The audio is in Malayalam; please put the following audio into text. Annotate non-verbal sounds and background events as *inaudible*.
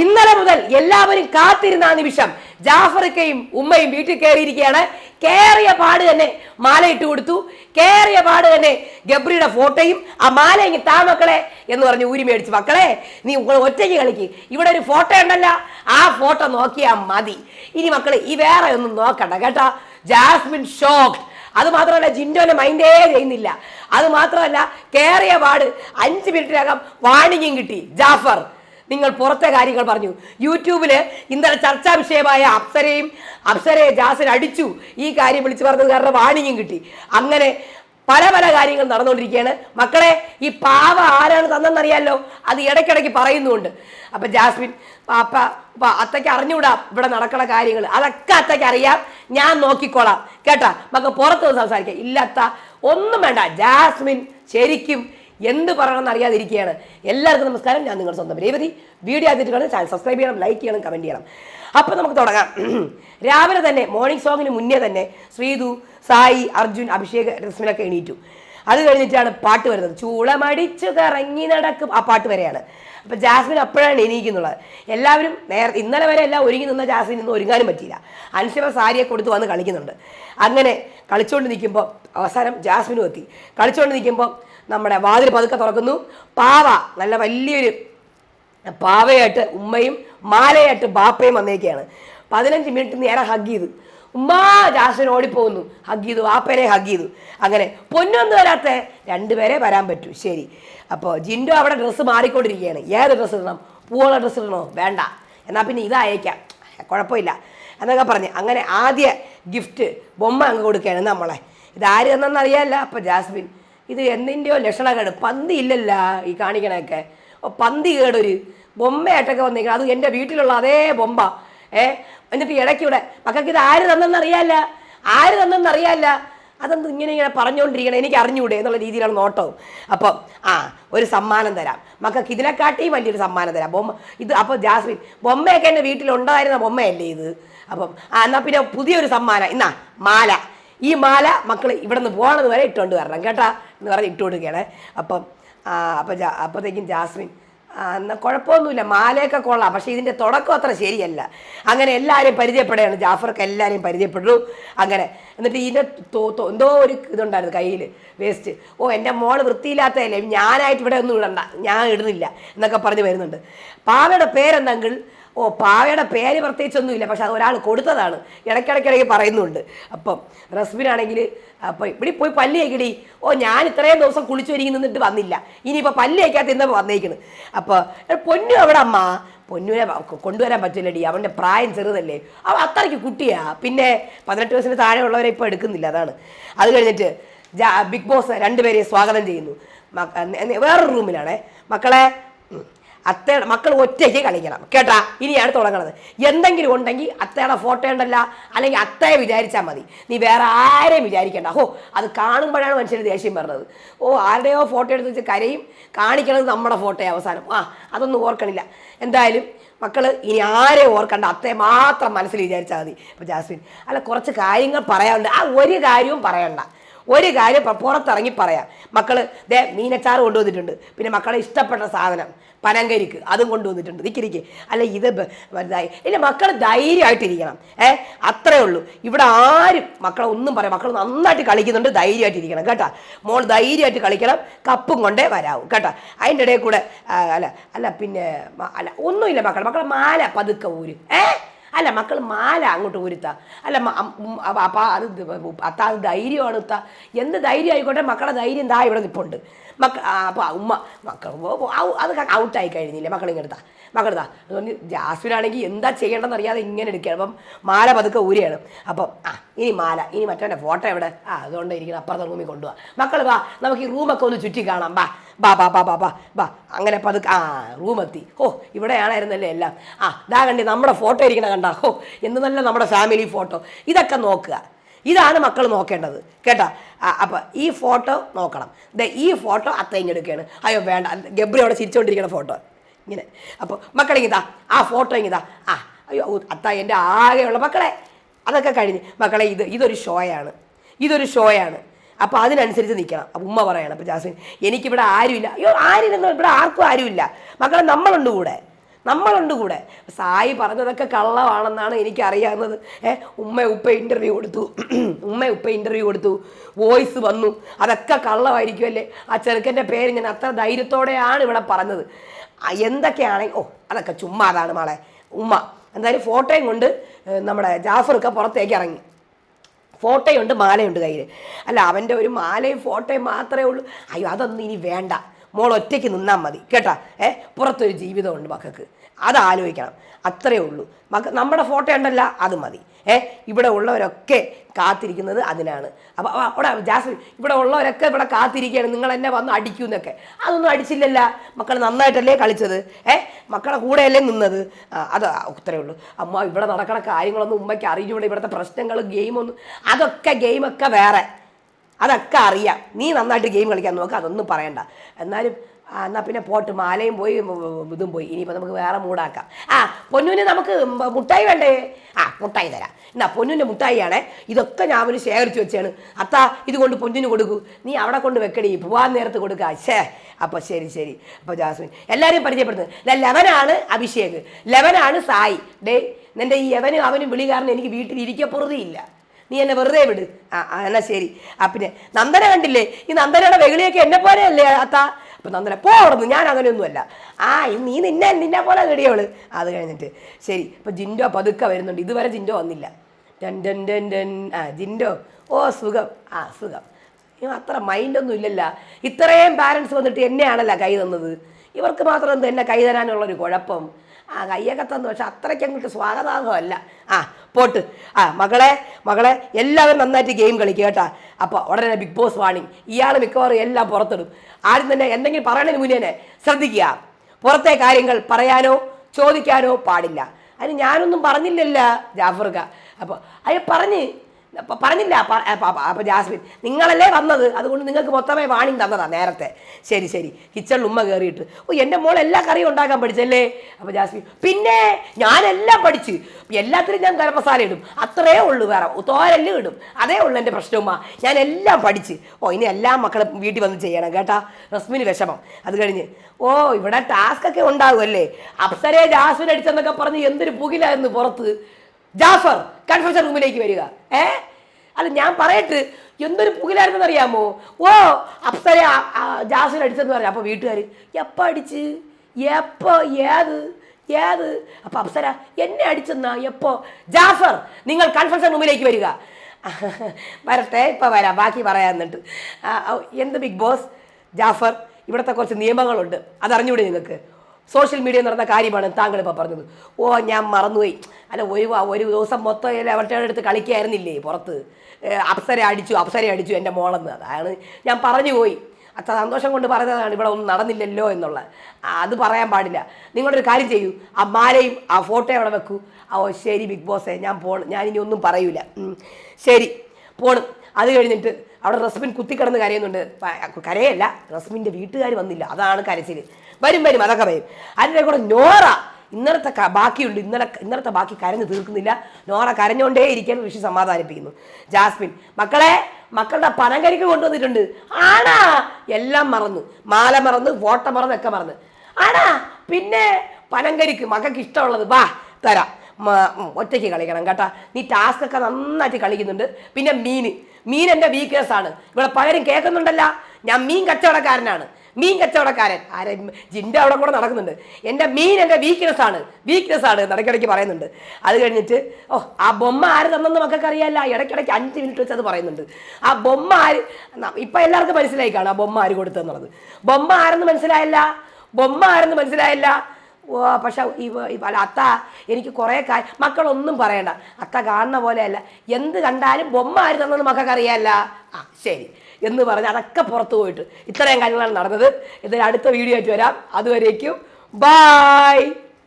ഇന്നലെ മുതൽ എല്ലാവരും കാത്തിരുന്ന ആ നിമിഷം ജാഫറിക്കയും ഉമ്മയും വീട്ടിൽ കയറിയിരിക്കുകയാണ്. കയറിയ പാട് തന്നെ മാല ഇട്ട് കൊടുത്തു. കയറിയ പാട് തന്നെ ഗബ്രിയുടെ ഫോട്ടോയും ആ മാല ഇങ്ങി താ മക്കളെ എന്ന് പറഞ്ഞ് ഊരി മേടിച്ചു. മക്കളെ നീ ഒറ്റയ്ക്ക് കളിക്ക്. ഇവിടെ ഒരു ഫോട്ടോ ഉണ്ടല്ലോ. ആ ഫോട്ടോ നോക്കിയാൽ മതി. ഇനി മക്കളെ ഈ വേറെ ഒന്നും നോക്കണ്ട കേട്ടോ. ജാസ്മിൻ ഷോക്ക് അത് മാത്രമല്ല ജിൻഡോനെ മൈൻഡേ ചെയ്യുന്നില്ല. അത് മാത്രമല്ല കയറിയ പാട് അഞ്ച് മിനിറ്റിനകം വാണിംഗും കിട്ടി. ജാഫർ നിങ്ങൾ പുറത്തെ കാര്യങ്ങൾ പറഞ്ഞു. യൂട്യൂബിൽ ഇന്നലെ ചർച്ചാ വിഷയമായ അപ്സരയും അപ്സരയെ ജാസിൻ അടിച്ചു. ഈ കാര്യം വിളിച്ചു പറഞ്ഞത് കാരണം വാണിങ്ങും കിട്ടി. അങ്ങനെ പല പല കാര്യങ്ങൾ നടന്നുകൊണ്ടിരിക്കുകയാണ്. മക്കളെ ഈ പാവ ആരാണ് തന്നെന്നറിയാലോ അത് ഇടയ്ക്കിടയ്ക്ക് പറയുന്നുണ്ട് അപ്പൊ ജാസ്മിൻ പാപ്പ അത്തയ്ക്ക് അറിഞ്ഞുകൂടാ ഇവിടെ നടക്കണ കാര്യങ്ങൾ. അതൊക്കെ അത്തയ്ക്ക് അറിയാം. ഞാൻ നോക്കിക്കോളാം. കേട്ടാ? മക്ക പുറത്തുനിന്ന് സംസാരിക്കാം. ഇല്ലാത്ത ഒന്നും വേണ്ട. ജാസ്മിൻ ശരിക്കും എന്ത് പറയണമെന്ന് അറിയാതിരിക്കുകയാണ്. എല്ലാവർക്കും നമസ്കാരം. ഞാൻ നിങ്ങളുടെ സ്വന്തം രേവതി. വീഡിയോ ആദ്യമായിട്ട് ചാനൽ സബ്സ്ക്രൈബ് ചെയ്യണം ലൈക്ക് ചെയ്യണം കമന്റ് ചെയ്യണം. അപ്പോൾ നമുക്ക് തുടങ്ങാം. *clears throat* രാവിലെ തന്നെ മോർണിംഗ് സോങ്ങിന് മുന്നേ തന്നെ ശ്രീതു സായി അർജുൻ അഭിഷേക് രസ്മിനൊക്കെ എണീറ്റു. അത് കഴിഞ്ഞിട്ടാണ് പാട്ട് വരുന്നത്. ചൂളമടിച്ചു കറങ്ങി നടക്കും. ആ പാട്ട് വരെയാണ്. അപ്പോൾ ജാസ്മിൻ അപ്പോഴാണ് എണീക്കുന്നുള്ളത്. എല്ലാവരും നേര ഇന്നലെ വരെ എല്ലാം ഒരുങ്ങി നിന്ന ജാസ്മിൻ ഇന്ന് ഒരുങ്ങാനും പറ്റിയില്ല. അൻഷിമ സാരിയെ കൊടുത്ത് വന്ന് കളിക്കുന്നുണ്ട്. അങ്ങനെ കളിച്ചുകൊണ്ട് നിൽക്കുമ്പോൾ അവസാനം ജാസ്മിനും എത്തി. കളിച്ചുകൊണ്ട് നിൽക്കുമ്പോൾ നമ്മുടെ വാതിൽ പതുക്കെ തുറക്കുന്നു. പാവ നല്ല വലിയൊരു പാവയായിട്ട് ഉമ്മയും മാലയായിട്ട് ബാപ്പയും വന്നേക്കാണ്. പതിനഞ്ച് മിനിറ്റ് നേരെ ഹഗ് ചെയ്തു. ഉമ്മാ ജാസ്മിൻ ഓടിപ്പോകുന്നു. ഹഗ് ചെയ്തു വാപ്പനെ ഹഗ് ചെയ്തു. അങ്ങനെ പൊന്നൊന്നും വരാത്ത രണ്ടുപേരെ വരാൻ പറ്റൂ. ശരി. അപ്പോൾ ജിൻഡോ അവിടെ ഡ്രസ്സ് മാറിക്കൊണ്ടിരിക്കുകയാണ്. ഏത് ഡ്രസ്സ് ഇടണം? പൂവുള്ള ഡ്രസ്സ് ഇടണോ? വേണ്ട. എന്നാൽ പിന്നെ ഇത് അയക്കാം. കുഴപ്പമില്ല. എന്നൊക്കെ പറഞ്ഞ് അങ്ങനെ ആദ്യ ഗിഫ്റ്റ് ബൊമ്മ അങ്ങ് കൊടുക്കുകയാണ് നമ്മളെ. ഇതാര് തന്നെന്ന് അറിയാമല്ല അപ്പോൾ ജാസ്മിൻ ഇത് എന്തിന്റെയോ ലക്ഷണക്കേട്. പന്തി ഇല്ലല്ല ഈ കാണിക്കണൊക്കെ പന്തി കേടൊരു ബൊമ്മയായിട്ടൊക്കെ വന്നേക്കണം അത് എന്റെ വീട്ടിലുള്ള അതേ ബൊമ്പ ഏ എന്നിട്ട് ഇടയ്ക്കൂടെ മക്കൾക്ക് ഇത് ആര് തന്നെന്ന് അറിയാല്ല ആര് തന്നെന്ന് അറിയാല്ല അതെന്ത് ഇങ്ങനെ ഇങ്ങനെ പറഞ്ഞുകൊണ്ടിരിക്കണം എനിക്ക് അറിഞ്ഞൂടെ എന്നുള്ള രീതിയിലാണ് നോട്ടവും. അപ്പം ആ ഒരു സമ്മാനം തരാം. മക്കൾക്ക് ഇതിനെക്കാട്ടിയും വലിയൊരു സമ്മാനം തരാം. ബൊമ്മ ഇത് അപ്പോൾ ജാസ്മിൻ ബൊമ്മയൊക്കെ എന്റെ വീട്ടിലുണ്ടായിരുന്ന ബൊമ്മയല്ലേ ഇത്? അപ്പം ആ എന്നാൽ പിന്നെ പുതിയൊരു സമ്മാനം. ഇന്നാ മാല. ഈ മാല മക്കൾ ഇവിടെ നിന്ന് പോകണമെന്ന് വരെ ഇട്ടുകൊണ്ട് വരണം കേട്ടാ? എന്ന് പറഞ്ഞ് ഇട്ട് കൊടുക്കുകയാണ്. അപ്പം അപ്പം അപ്പോഴത്തേക്കും ജാസ്മിൻ എന്നാൽ കുഴപ്പമൊന്നുമില്ല മാലയൊക്കെ കൊള്ളാം പക്ഷേ ഇതിന്റെ തുടക്കം അത്ര ശരിയല്ല. അങ്ങനെ എല്ലാവരെയും പരിചയപ്പെടുകയാണ് ജാഫർക്ക് എല്ലാവരെയും പരിചയപ്പെട്ടു അങ്ങനെ എന്നിട്ട് ഇതിന്റെ എന്തോ ഒരു ഇതുണ്ടായിരുന്നു കയ്യിൽ വേസ്റ്റ്. ഓ എന്റെ മോൾ വൃത്തിയില്ലാത്തതല്ലേ ഞാനായിട്ട് ഇവിടെ ഒന്നും ഇടണ്ട ഞാൻ ഇടുന്നില്ല എന്നൊക്കെ പറഞ്ഞ് വരുന്നുണ്ട്. പാവയുടെ പേരെന്തെങ്കിൽ ഓ പാവയുടെ പേര് പ്രത്യേകിച്ചൊന്നുമില്ല പക്ഷെ അത് ഒരാൾ കൊടുത്തതാണ്. ഇടയ്ക്കിടയ്ക്കിടയ്ക്ക് പറയുന്നുണ്ട്. അപ്പം റസ്മിനാണെങ്കിൽ അപ്പം ഇവിടെ പോയി പല്ല് തേക്കടി. ഓ ഞാൻ ഇത്രയും ദിവസം കുളിച്ചു ഒരുങ്ങി നിന്നിട്ട് വന്നില്ല. ഇനിയിപ്പോൾ പല്ല് തേക്കാത്ത ഇന്നപ്പോൾ വന്നേക്കണ്. അപ്പോൾ പൊന്നു എവിടെ അമ്മ? പൊന്നുവിനെ കൊണ്ടുവരാൻ പറ്റില്ലടി. അവന്റെ പ്രായം ചെറുതല്ലേ. അവൻ അത്രയ്ക്ക് കുട്ടിയാ. പിന്നെ പതിനെട്ട് വയസ്സിന് താഴെ ഉള്ളവരെ ഇപ്പോൾ എടുക്കുന്നില്ല അതാണ്. അത് കഴിഞ്ഞിട്ട് ബിഗ് ബോസ് രണ്ടുപേരെയും സ്വാഗതം ചെയ്യുന്നു. വേറൊരു റൂമിലാണേ. മക്കളെ. അത്തയുടെ മക്കൾ ഒറ്റയ്ക്ക് കളിക്കണം. കേട്ടാ? ഇനിയാണ് തുടങ്ങണത്. എന്തെങ്കിലും ഉണ്ടെങ്കിൽ അത്തയുടെ ഫോട്ടോ ഉണ്ടല്ല. അല്ലെങ്കിൽ അത്തയെ വിചാരിച്ചാൽ മതി. നീ വേറെ ആരെയും വിചാരിക്കേണ്ട. ഹോ അത് കാണുമ്പോഴാണ് മനുഷ്യന് ദേഷ്യം വരുന്നത്. ഓ ആരുടെയോ ഫോട്ടോ എടുത്ത് വെച്ച് കരയും. കാണിക്കണത് നമ്മുടെ ഫോട്ടോ അവസാനം. ആ അതൊന്നും ഓർക്കണില്ല. എന്തായാലും മക്കൾ ഇനി ആരെ ഓർക്കണ്ട? അത്തയെ മാത്രം മനസ്സിൽ വിചാരിച്ചാൽ മതി. ഇപ്പം ജാസ്മിൻ അല്ല കുറച്ച് കാര്യങ്ങൾ പറയാനുണ്ട്. ആ ഒരു കാര്യവും പറയണ്ട. ഒരു കാര്യം പുറത്തിറങ്ങി പറയാം. മക്കൾ ദേ മീനച്ചാറ് കൊണ്ടുവന്നിട്ടുണ്ട്. പിന്നെ മക്കളെ ഇഷ്ടപ്പെട്ട സാധനം പനങ്കരിക്ക് അതും കൊണ്ടുവന്നിട്ടുണ്ട്. നിൽക്കിരിക്ക് അല്ല ഇത് വലുതായി. ഇല്ല മക്കൾ ധൈര്യമായിട്ടിരിക്കണം. ഏ അത്രേ ഉള്ളൂ. ഇവിടെ ആരും മക്കളെ ഒന്നും പറയാം. മക്കൾ നന്നായിട്ട് കളിക്കുന്നുണ്ട് ധൈര്യമായിട്ടിരിക്കണം കേട്ടോ? മോൾ ധൈര്യമായിട്ട് കളിക്കണം കപ്പും കൊണ്ടേ വരാവും കേട്ടോ? അതിന്റെ ഇടയിൽ കൂടെ അല്ല അല്ല പിന്നെ അല്ല ഒന്നുമില്ല മക്കൾ മക്കളെ മാല പതുക്കെ ഊര്. ഏ? അല്ല മക്കൾ മാല അങ്ങോട്ട് ഊരുത്ത. അല്ല അപ്പ- അത് അത്ത അത് ധൈര്യമാണ് ഉത്ത എന്ത് ധൈര്യം ആയിക്കോട്ടെ മക്കളെ ധൈര്യം താ ഇവിടെ നിൽപ്പുണ്ട് മക്ക അപ്പോൾ അപ്പൊ ഉമ്മ മക്കൾ അത് ഔട്ടായി കഴിഞ്ഞില്ലേ? മക്കൾ ഇങ്ങെടുത്താ അതുകൊണ്ട് ജാസ്മിനാണെങ്കിൽ എന്താ ചെയ്യേണ്ടതെന്ന് അറിയാതെ ഇങ്ങനെ എടുക്കുകയാണ് അപ്പം മാല പതുക്കെ ഊരുകയാണ് അപ്പം ആ ഇനി മാല ഇനി മറ്റവന്റെ ഫോട്ടോ എവിടെ? ആ അതുകൊണ്ട് ഇരിക്കണം അപ്പുറത്തെ റൂമിൽ കൊണ്ടുപോകാം മക്കൾ വാ നമുക്ക് ഈ റൂമൊക്കെ ഒന്ന് ചുറ്റി കാണാം ബാ ബാ ബാ ബാ ബാ ബാ ബാ. അങ്ങനെ പതുക്കെ ആ റൂമെത്തി. ഓ ഇവിടെയാണായിരുന്നല്ലേ എല്ലാം. ആ ഇതാ കണ്ടി നമ്മുടെ ഫോട്ടോ ഇരിക്കണ കണ്ട. ഓ എന്ത് നല്ല നമ്മുടെ ഫാമിലി ഫോട്ടോ. ഇതൊക്കെ നോക്കുക. ഇതാണ് മക്കൾ നോക്കേണ്ടത്. കേട്ടോ? അപ്പോൾ ഈ ഫോട്ടോ നോക്കണം. ദേ ഈ ഫോട്ടോ അത്തേഞ്ഞെടുക്കുകയാണ് അയ്യോ വേണ്ട. ഗബ്രി അവിടെ ചിരിച്ചുകൊണ്ടിരിക്കുന്ന ഫോട്ടോ. ഇങ്ങനെ. അപ്പോൾ മക്കളെ മക്കളിങ്ങിതാ ആ ഫോട്ടോ ഇങ്ങിതാ ആ അയ്യോ അത്ത എന്റെ ആകെയുള്ള മക്കളെ. അതൊക്കെ കഴിഞ്ഞ്. മക്കളെ ഇത് ഇതൊരു ഷോയാണ്. ഇതൊരു ഷോയാണ്. അപ്പോൾ അതിനനുസരിച്ച് നിൽക്കണം അപ്പം ഉമ്മ പറയണം അപ്പോൾ ജാസ്മിൻ എനിക്കിവിടെ ആരുമില്ല. അയ്യോ ആരില്ലെന്ന് ഇവിടെ ആർക്കും ആരുമില്ല. മക്കളെ നമ്മളുണ്ട് കൂടെ. നമ്മളുണ്ട് കൂടെ. സായി പറഞ്ഞതൊക്കെ കള്ളമാണെന്നാണ് എനിക്കറിയാവുന്നത്. ഏ ഉമ്മ ഉപ്പ ഇന്റർവ്യൂ കൊടുത്തു. *clears throat* ഉമ്മ ഉപ്പ ഇന്റർവ്യൂ കൊടുത്തു. വോയിസ് വന്നു. അതൊക്കെ കള്ളമായിരിക്കുമല്ലേ ആ ചെറുക്കന്റെ പേര് ഞാൻ അത്ര ധൈര്യത്തോടെയാണ് ഇവിടെ പറഞ്ഞത്. എന്തൊക്കെയാണെങ്കിൽ ഓ അതൊക്കെ ചുമ്മാതാണ് മാളെ. ഉമ്മ എന്തായാലും ഫോട്ടോയും കൊണ്ട് നമ്മുടെ ജാഫറൊക്കെ പുറത്തേക്ക് ഇറങ്ങി. ഫോട്ടോയുണ്ട് മാലയുണ്ട് കയ്യിൽ അല്ല അവന്റെ ഒരു മാലയും ഫോട്ടോയും മാത്രമേ ഉള്ളൂ. അയ്യോ അതൊന്നും ഇനി വേണ്ട. മോൾ ഒറ്റയ്ക്ക് നിന്നാൽ മതി. കേട്ടാ? ഏ? പുറത്തൊരു ജീവിതമുണ്ട് മക്കൾക്ക്. അത് ആലോചിക്കണം. അത്രയേ ഉള്ളൂ. മക്ക നമ്മുടെ ഫോട്ടോ ഉണ്ടല്ല അത് മതി. ഏ? ഇവിടെ ഉള്ളവരൊക്കെ കാത്തിരിക്കുന്നത് അതിനാണ്. അപ്പോൾ അവിടെ ജാസ്മിൻ ഇവിടെ ഉള്ളവരൊക്കെ ഇവിടെ കാത്തിരിക്കുകയാണ്. നിങ്ങൾ എന്നെ വന്ന് അടിക്കൂ എന്നൊക്കെ അതൊന്നും അടിച്ചില്ലല്ല. മക്കൾ നന്നായിട്ടല്ലേ കളിച്ചത്? ഏ? മക്കളെ കൂടെയല്ലേ നിന്നത്? അത് അത്രയേ ഉള്ളൂ. അമ്മ ഇവിടെ നടക്കണ കാര്യങ്ങളൊന്നും ഉമ്മയ്ക്ക് അറിഞ്ഞൂടെ. ഇവിടുത്തെ പ്രശ്നങ്ങൾ ഗെയിമൊന്നും. അതൊക്കെ ഗെയിമൊക്കെ വേറെ. അതൊക്കെ അറിയാം. നീ നന്നായിട്ട് ഗെയിം കളിക്കാൻ നോക്കുക അതൊന്നും പറയണ്ട. എന്നാലും എന്നാൽ പിന്നെ പോട്ട് മാലയും പോയി ഇതും പോയി. ഇനിയിപ്പോൾ നമുക്ക് വേറെ മൂടാക്കാം ആ പൊന്നുവിന് നമുക്ക് മുട്ടായി വേണ്ടേ? ആ മുട്ടായി തരാം. എന്നാ പൊന്നുവിന്റെ മുട്ടായിയാണേ. ഇതൊക്കെ ഞാൻ അവന് ശേഖരിച്ച് വെച്ചാണ്. അത്താ ഇത് കൊണ്ട് പൊന്നിന് കൊടുക്കൂ. നീ അവിടെ കൊണ്ട് വെക്കടി. പോവാൻ നേരത്ത് കൊടുക്കുക ശേ അപ്പോൾ ശരി ശരി. അപ്പോൾ ജാസ്മിൻ എല്ലാവരെയും പരിചയപ്പെടുത്തുന്നത് ലെവനാണ് അഭിഷേക്. ലെവനാണ് സായി. ഡേ നിന്റെ ഈ യവനും അവനും വിളി കാരണം എനിക്ക് വീട്ടിൽ ഇരിക്കപ്പുറതിയില്ല. നീ എന്നെ വെറുതെ വിട്. ആ എന്നാ ശരി. ആ പിന്നെ നന്ദന കണ്ടില്ലേ? ഈ നന്ദനയുടെ വെകിളിയൊക്കെ എന്നെ പോലെ അല്ലേ അത്ത? അപ്പൊ നന്ദന പോടുന്നു ഞാൻ അങ്ങനെയൊന്നുമല്ല. ആ നീ നിന്നെ നിന്നെ പോലെ കിടിയവൾ അത് കഴിഞ്ഞിട്ട് ശരി. ഇപ്പൊ ജിൻഡോ പതുക്കെ വരുന്നുണ്ട്. ഇതുവരെ ജിൻഡോ വന്നില്ല. ഡൻ ഡൻ ഡൻ ഡൻ. ആ ജിൻഡോ. ഓ സുഖം. ആ സുഖം. അത്ര മൈൻഡൊന്നും ഇല്ലല്ല. ഇത്രയും പാരൻസ് വന്നിട്ട് എന്നെയാണല്ല കൈ തന്നത്. ഇവർക്ക് മാത്രം എന്ത് എന്നെ കൈ തരാനുള്ളൊരു കുഴപ്പം? ആ കയ്യൊക്കെ തന്നു. പക്ഷെ അത്രയ്ക്ക് അങ്ങോട്ട് സ്വാഗതാർഹമല്ല. ആ പോട്ട്. ആ മകളെ മകളെ എല്ലാവരും നന്നായിട്ട് ഗെയിം കളിക്കുക കേട്ടോ. അപ്പോൾ ഉടനെ ബിഗ് ബോസ് വാണിംഗ് ഇയാൾ മിക്കവാറും എല്ലാം പുറത്തിടും. ആരും തന്നെ എന്തെങ്കിലും പറയണതിന് മുന്നേ തന്നെ ശ്രദ്ധിക്കുക. പുറത്തെ കാര്യങ്ങൾ പറയാനോ ചോദിക്കാനോ പാടില്ല. അതിന് ഞാനൊന്നും പറഞ്ഞില്ലല്ല ജാഫർക്ക. അപ്പോൾ അയ്യ പറഞ്ഞ് പറഞ്ഞില്ല അപ്പം ജാസ്മിൻ നിങ്ങളല്ലേ വന്നത്? അതുകൊണ്ട് നിങ്ങൾക്ക് മൊത്തമേ വാണിംഗ് തന്നതാ നേരത്തെ. ശരി ശരി. കിച്ചണിൽ ഉമ്മ കയറിയിട്ട് ഓ എന്റെ മോൾ എല്ലാ കറിയും ഉണ്ടാക്കാൻ പഠിച്ചല്ലേ? അപ്പം ജാസ്മിൻ പിന്നെ ഞാനെല്ലാം പഠിച്ച് എല്ലാത്തിനും ഞാൻ ഗരം ഇടും. അത്രേ ഉള്ളൂ വേറെ തോരെല്ലാം ഇടും. അതേ ഉള്ളൂ എന്റെ പ്രശ്നവുമാ ഞാൻ എല്ലാം പഠിച്ച്. ഓ ഇനി എല്ലാ മക്കളും വീട്ടിൽ വന്ന് ചെയ്യണം കേട്ടാ? റസ്മിന് വിഷമം. അത് കഴിഞ്ഞ് ഓ ഇവിടെ ടാസ്ക് ഒക്കെ ഉണ്ടാകുമല്ലേ അപ്സരേ ജാസ്മിൻ അടിച്ചെന്നൊക്കെ പറഞ്ഞ് എന്തൊരു പുകിലായിരുന്നു പുറത്ത്? ജാഫർ കൺഫ്യൂഷൻ റൂമിലേക്ക് വരിക. ഏ? അല്ല ഞാൻ പറയട്ട് എന്തൊരു പുകിലായിരുന്നെന്ന് അറിയാമോ? ഓ അപ്സരെ ജാസിൻ അടിച്ചെന്ന് പറയാം അപ്പോൾ വീട്ടുകാർ എപ്പോൾ അടിച്ച്? എപ്പോൾ ഏത്? ഏത്? അപ്പോൾ അപ്സര എന്നെ അടിച്ചെന്നാ? എപ്പോൾ ജാഫർ നിങ്ങൾ കൺഫ്യൂഷൻ റൂമിലേക്ക് വരിക. *laughs* വരട്ടെ ഇപ്പം വരാം. ബാക്കി പറയാൻ എന്നിട്ട്. എന്ത് ബിഗ് ബോസ്? ജാഫർ ഇവിടുത്തെ കുറച്ച് നിയമങ്ങളുണ്ട്. അതറിഞ്ഞൂടെ നിങ്ങൾക്ക്? സോഷ്യൽ മീഡിയ നടന്ന കാര്യമാണ് താങ്കൾ ഇപ്പോൾ പറഞ്ഞത്. ഓ ഞാൻ മറന്നുപോയി. അല്ല ഒരു ഒരു ദിവസം മൊത്തം അവരുടെ അടുത്ത് കളിക്കായിരുന്നില്ലേ പുറത്ത്? അപ്സര അടിച്ചു അപ്സര അടിച്ചു എന്റെ മോളെന്ന്. അതാണ് ഞാൻ പറഞ്ഞു പോയി അത്ര സന്തോഷം കൊണ്ട് പറഞ്ഞതാണ് ഇവിടെ ഒന്നും നടന്നില്ലല്ലോ എന്നുള്ള. അത് പറയാൻ പാടില്ല. നിങ്ങളൊരു കാര്യം ചെയ്യൂ. ആ മാലയും ആ ഫോട്ടോ അവിടെ വെക്കൂ. ഓ ശരി ബിഗ് ബോസേ ഞാൻ പോണ്. ഞാനിനി ഒന്നും പറയൂല. ശരി പോണ്. അത് കഴിഞ്ഞിട്ട് അവിടെ റസ്മിൻ കുത്തിക്കിടന്ന് കരയുന്നുണ്ട്. കരയല്ല റസ്മിന്റെ വീട്ടുകാർ വന്നില്ല. അതാണ് കരച്ചിൽ വരും വരും അതൊക്കെ വരും അതിന്റെ കൂടെ നോറ ഇന്നലത്തെ ബാക്കിയുണ്ട്. ഇന്നലെ ഇന്നലത്തെ ബാക്കി കരഞ്ഞു തീർക്കുന്നില്ല. നോറ കരഞ്ഞോണ്ടേ ഇരിക്കാൻ ഋഷി സമാധാനിപ്പിക്കുന്നു. ജാസ്മിൻ മക്കളെ മക്കളുടെ പനങ്കരിക്ക് കൊണ്ടുവന്നിട്ടുണ്ട്. ആണാ എല്ലാം മറന്നു. മാല മറന്ന് ഫോട്ട മറന്ന് ഒക്കെ മറന്ന്. ആണാ പിന്നെ പനങ്കരിക്ക് മക്കൾക്ക് ഇഷ്ടമുള്ളത് വാ തരാം. ഒറ്റയ്ക്ക് കളിക്കണം കേട്ടാ. നീ ടാസ്ക് ഒക്കെ നന്നായിട്ട് കളിക്കുന്നുണ്ട്. പിന്നെ മീൻ. മീൻ എന്റെ വീക്ക്നെസ് ആണ്. ഇവിടെ പലരും കേൾക്കുന്നുണ്ടല്ല. ഞാൻ മീൻ കച്ചവടക്കാരനാണ്. മീൻ കച്ചവടക്കാരൻ. ആരെ? ജിന്റെ അവിടെ കൂടെ നടക്കുന്നുണ്ട്. എന്റെ മീൻ എന്റെ വീക്ക്നെസ് ആണ്. വീക്ക്നെസ് ആണ് ഇടയ്ക്കിടയ്ക്ക് പറയുന്നുണ്ട്. അത് കഴിഞ്ഞിട്ട് ഓ ആ ബൊമ്മ ആര് തന്നെന്ന് മക്കൾക്ക് അറിയാല്ല. ഇടയ്ക്കിടയ്ക്ക് അഞ്ച് മിനിറ്റ് വെച്ച് അത് പറയുന്നുണ്ട്. ആ ബൊമ്മ ആര്? ഇപ്പം എല്ലാവർക്കും മനസ്സിലായി ആ ബൊമ്മ ആര് കൊടുത്തെന്നുള്ളത് ബൊമ്മ ആരെന്ന് മനസ്സിലായല്ല? ബൊമ്മ ആരെന്ന് മനസ്സിലായില്ല? പക്ഷെ അല്ല അത്ത എനിക്ക് കുറേ കാര്യം മക്കളൊന്നും പറയണ്ട. അത്ത കാണുന്ന പോലെയല്ല. എന്ത് കണ്ടാലും ബൊമ്മ ആര് തന്നെന്ന് മക്കൾക്ക് അറിയാല്ല. ആ ശരി. എന്ന് പറഞ്ഞ് അതൊക്കെ പുറത്തു പോയിട്ട് ഇത്രയും കാര്യങ്ങളാണ് നടന്നത്. ഇതിൽ അടുത്ത വീഡിയോ ആയിട്ട് വരാം. അതുവരേക്കും. ബായ്